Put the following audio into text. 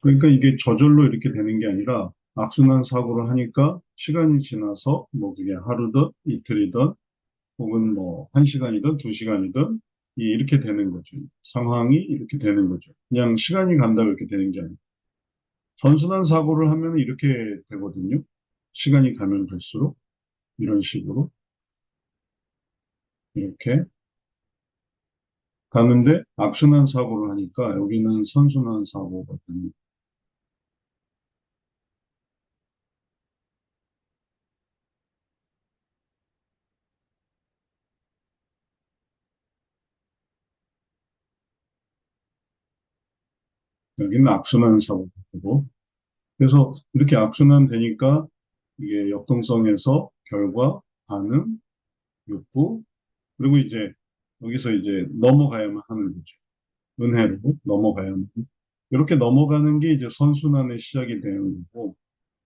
그러니까 이게 저절로 이렇게 되는 게 아니라 악순환 사고를 하니까 시간이 지나서 뭐 그게 하루든 이틀이든 혹은 뭐 한 시간이든 두 시간이든 이- 이렇게 되는 거죠. 상황이 이렇게 되는 거죠. 그냥 시간이 간다고 이렇게 되는 게 아니고 선순환 사고를 하면 이렇게 되거든요. 시간이 가면 갈수록 이런 식으로 이렇게 가는데 악순환 사고를 하니까 여기는 선순환 사고거든요. 여기는 악순환 사고고 그래서 이렇게 악순환 되니까 이게 역동성에서 결과, 반응, 욕구, 그리고 이제 여기서 이제 넘어가야만 하는 거죠. 은혜로 넘어가야만. 이렇게 넘어가는 게 이제 선순환의 시작이 되는 거고,